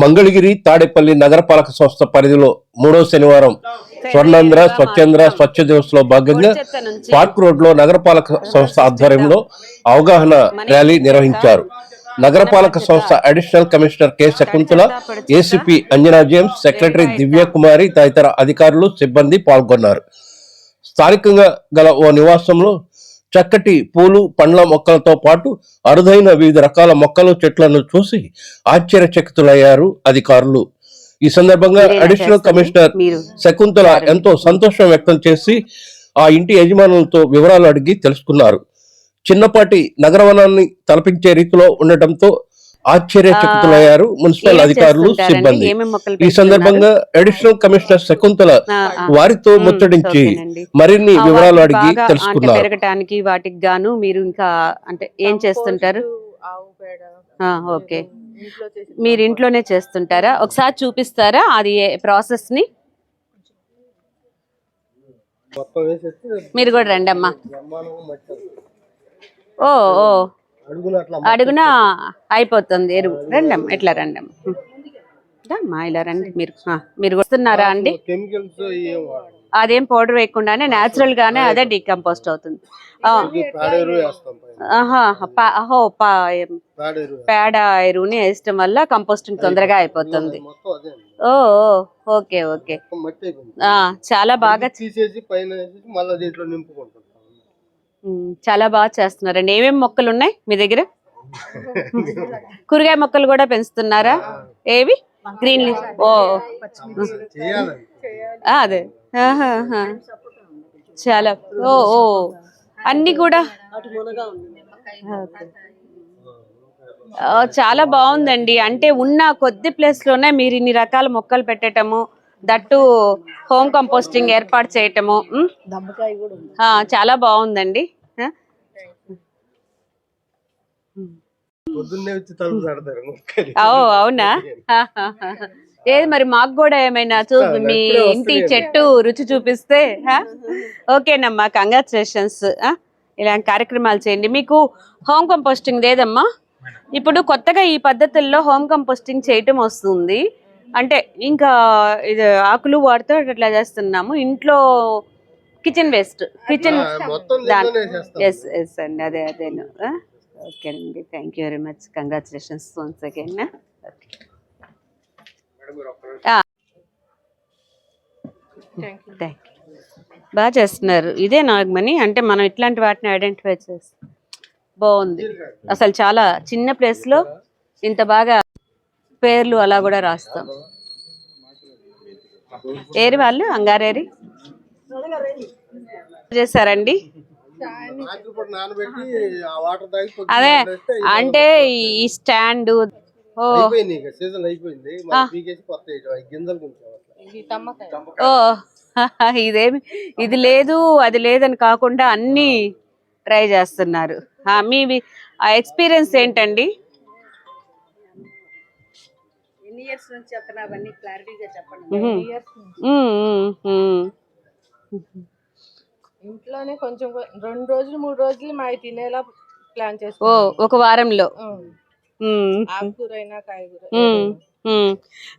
మంగళగిరి తాడేపల్లి నగరపాలక సంస్థ పరిధిలో మూడో శనివారం స్వర్ణాంధ్ర స్వచ్ఛంద్ర స్వచ్ఛ దివస్లో భాగంగా పార్క్ రోడ్లో నగరపాలక సంస్థ ఆధ్వర్యంలో అవగాహన ర్యాలీ నిర్వహించారు. నగరపాలక సంస్థ additional commissioner K. Shakuntala ACP Anjana James secretary Divya Kumari తదితర అధికారులు సిబ్బంది పాల్గొన్నారు. స్థానికంగా గల ఓ నివాసంలో చక్కటి పూలు పండ్ల మొక్కలతో పాటు అరుదైన వివిధ రకాల మొక్కలు చెట్లను చూసి ఆశ్చర్యచకితులయ్యారు అధికారులు. ఈ సందర్భంగా అడిషనల్? కమిషనర్ శకుంతల ఎంతో సంతోషం వ్యక్తం చేసి ఆ ఇంటి యజమానులతో వివరాలు అడిగి తెలుసుకున్నారు. చిన్నపాటి నగరవనాన్ని తలపించే రీతిలో ఉండటంతో ఆశ్చర్యచకితులయ్యారు మున్సిపల్ అధికారులు? సిబ్బంది ఈ సందర్భంగా అడిషనల్ కమిషనర్ శకుంతల. వారితో ముచ్చటించి. మరిన్ని వివరాలు అడిగి తెలుసుకున్నారు పెరగటానికి వాటికి గాను మీరు ఇంకా అంటే ఏం చేస్తుంటారు ఓకే మీరు ఇంట్లోనే చేస్తుంటారా ఒకసారి చూపిస్తారా అది ప్రాసెస్ని మీరు కూడా రండి అమ్మా. ఓ ఓ అడుగున? అయిపోతుంది. ఎరువు. రండి అమ్మా ఇట్లా రండి అమ్మా హ్మ్. అమ్మా ఇలా రండి. మీరు మీరు వస్తున్నారా అండి. అదేం పౌడర్ వేయకుండానే న్యాచురల్ గానే అదే డీకంపోస్ట్ అవుతుంది. పేడ ఎరువుని వేయటం వల్ల కంపోస్టింగ్ తొందరగా అయిపోతుంది. Oh okay okay. చాలా బాగా తీసేసి పైన మళ్ళీ దీంట్లో ఉమ్, చాలా బాగా చేస్తున్నారండి. ఏమేమి మొక్కలు ఉన్నాయి మీ దగ్గర? కూరగాయ మొక్కలు కూడా పెంచుతున్నారా? ఏవి? Green leaf. ఓ అదే. చాలా. ఓ ఓ. అన్ని కూడా? చాలా బాగుందండి. అంటే ఉన్న కొద్ది ప్లేస్లోనే మీరు ఇన్ని రకాల మొక్కలు పెట్టడము దట్టు హోమ్ కంపోస్టింగ్ ఏర్పాటు చేయటము ఉమ్, దమ్మకాయ కూడా ఉంది. ఆ, చాలా బాగుందండి. అవునా? ఏది మరి మాకు కూడా ఏమైనా చూ మీ ఇంటి. చెట్టు రుచి చూపిస్తే? ఓకేనమ్మా కంగ్రాచులేషన్స్ ఇలాంటి కార్యక్రమాలు చేయండి. మీకు హోమ్ కంపోస్టింగ్ లేదమ్మా? ఇప్పుడు కొత్తగా ఈ పద్ధతుల్లో హోమ్ కంపోస్టింగ్ చేయటం వస్తుంది. అంటే ఇంకా ఇది ఆకులు వాడుతూ అట్లా చేస్తున్నాము. ఇంట్లో kitchen waste. Kitchen. Yes yes అండి. అదే అదేను. ఓకే అండి. Thank you very much congratulations once again thank you బాగా చేస్తున్నారు. ఇదే నాగమణి. అంటే మనం ఇట్లాంటి వాటిని ఐడెంటిఫై చేస్తాం. బాగుంది. అసలు చాలా చిన్న place లో ఇంత బాగా పేర్లు అలా కూడా రాస్తాం. ఏరి వాళ్ళు? అంగారేరి? చేశారండి. అదే అంటే ఈ స్టాండ్ ఇదేమి ఇది లేదు అది లేదని కాకుండా అన్ని ట్రై చేస్తున్నారు. ఆ ఎక్స్పీరియన్స్ ఏంటండి? ఇయర్స్ నుంచి చెప్తున్నా అవన్నీ క్లారిటీగా చెప్పండి. ఇంట్లోనే కొంచెం రెండు రోజులు మూడు రోజులు మా తినేలా ప్లాన్ ఓ చేసుకో ఒక వారంలో. ఉమ్, ఆకుకూర అయినా కాయగూర.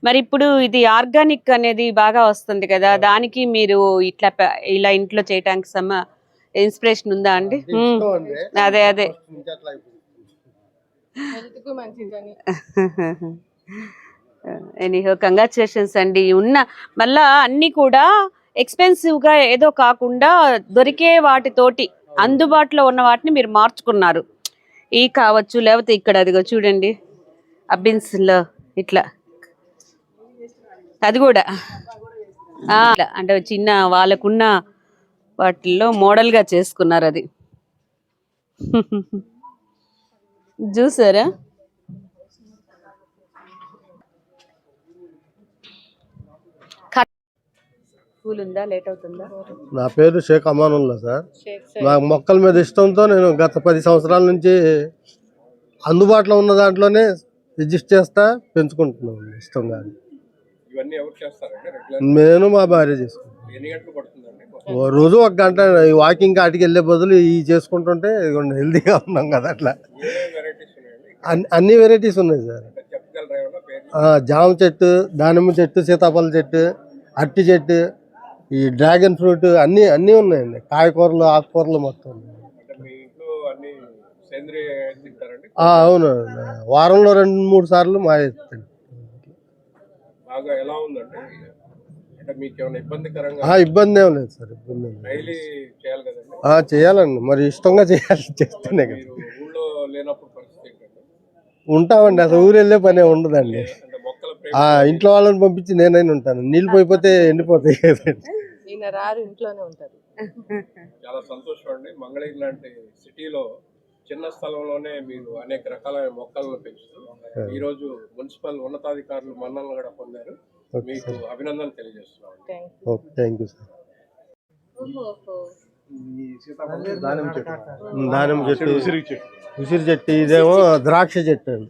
మరి ఇప్పుడు ఇది ఆర్గానిక్ అనేది బాగా వస్తుంది కదా దానికి మీరు ఇట్లా ఇలా ఇంట్లో చేయడానికి సమ ఇన్స్పిరేషన్ ఉందా అండి? అదే అదే మంచిదని. ఎనీహో కంగ్రాచులేషన్స్ అండి. ఉన్న మళ్ళా అన్ని కూడా ఎక్స్పెన్సివ్గా ఏదో కాకుండా దొరికే వాటితోటి అందుబాటులో ఉన్న వాటిని మీరు మార్చుకున్నారు. ఈ కావచ్చు లేకపోతే ఇక్కడ అదిగో చూడండి. అబ్బిన్స్లో ఇట్లా. అది కూడా. అంటే చిన్న వాళ్ళకున్న వాటిల్లో మోడల్గా చేసుకున్నారు అది. చూసారా స్కూల్ ఉందా లేట్ అవుతుందా నా పేరు షేక్ అమానుల్లా సార్. నాకు మొక్కల మీద ఇష్టంతో నేను గత పది సంవత్సరాల నుంచి అందుబాటులో ఉన్న దాంట్లోనే రిజిస్టర్ చేస్తా పెంచుకుంటున్నాను ఇష్టంగా ఇవన్నీ ఎవరు చేస్తారండి రెగ్యులర్ నేను మా భార్య చేసుకుంటాను ఎన్ని గంటలు పడుతుందండి? ఓ రోజు ఒక గంట ఈ వాకింగ్ కాటికి వెళ్ళే బదులు ఈ చేసుకుంటుంటే ఇదిగోండి హెల్తీగా ఉన్నాం కదా అట్లా. ఏ వెరైటీస్ ఉన్నాయండి? అన్ని అన్ని వెరైటీస్ ఉన్నాయి సార్. జామ చెట్టు దానిమ్మ చెట్టు సీతాఫల చెట్టు అరటి చెట్టు ఈ డ్రాగన్ ఫ్రూట్ అన్నీ అన్నీ ఉన్నాయండి. కాయకూరలు ఆకుకూరలు మొత్తం. ఉన్నాయి. అంటే మీ ఇంట్లో అన్ని సేంద్రియ తింటారండి? ఆ, అవును. వారంలో రెండు మూడు సార్లు మా ఎత్తండి బాగా ఎలా ఉందండి? అంటే మీకు ఏమైనా ఇబ్బందికరంగా ఆ, ఇబ్బంది ఏం లేదు సార్ ఇబ్బంది ఏం లేదు. డైలీ చేయాలి కదండి? ఆ, చేయాలండి. మరి ఇష్టంగా చేయాలి చేస్తేనే కదా. ఉంటామండి. అసలు ఊరు వెళ్ళే పనే ఉండదండి. అంటే మొక్కల ప్రేమ ఆ ఇంట్లో వాళ్ళని పంపించి నేనైనా ఉంటాను. నీళ్ళు పోయిపోతే ఎండిపోతాయి కదండి. ఈయన రారు ఇంట్లోనే ఉంటారు. చాలా సంతోషం అండి. మంగళగిరి లాంటి సిటీలో చిన్న స్థలంలోనే మీరు అనేక రకాలైన మొక్కలను పెంచుతూ ఈ రోజు మున్సిపల్ ఉన్నతాధికారులు మన్నలను కూడా పొందారు. మీకు అభినందన తెలియజేస్తున్నాం thank okay thank you sir దానిమ్మ చెట్టు. ఉసిరి చెట్టు. ఇదేమో ద్రాక్ష చెట్టు అండి.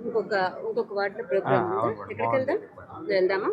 ఇంకొక ఇంకొక వాటిలో ప్రోగ్రామ్ ఎక్కడికి వెళ్దాం వెళ్దామా